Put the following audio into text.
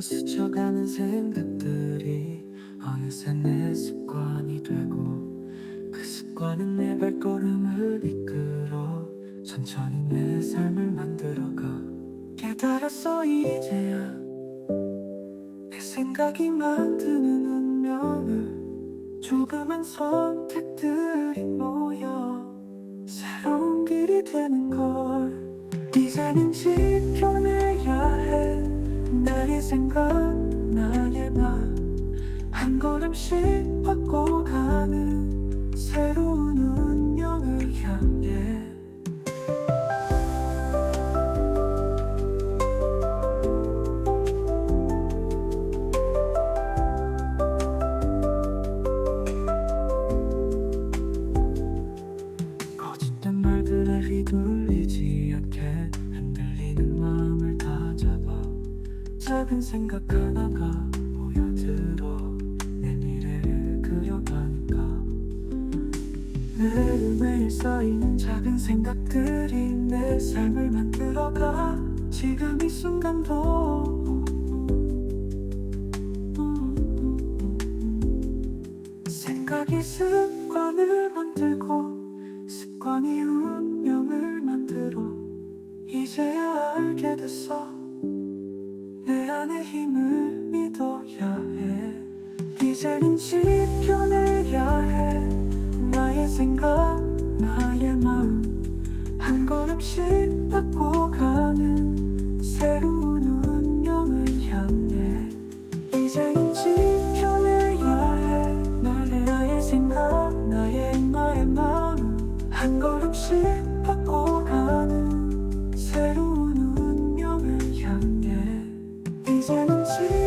스쳐가는 생각들이 어느새 내 습관이 되고 그 습관은 내 발걸음을 이끌어 천천히 내 삶을 만들어가 깨달았어 이제야. 내 생각이 만드는 운명을 조금은 선택들이 모여 새로운 길이 되는 걸 이제는 지켜내야 해 나의 생각 나의 마음한 걸음씩 바꿔가는 작은 생각 하나가 모여들어. 내 미래를 그려가니까? 매일매일 쌓이는 작은 생각들이 내 삶을 만들어가. 지금 이 순간도. 생각이 습관을 만들고 습관이 운 내 안의 힘을 믿어야 해. 이제는 지켜내야 해. 나의 생각 나의 마음 한 걸음씩 새로운 see.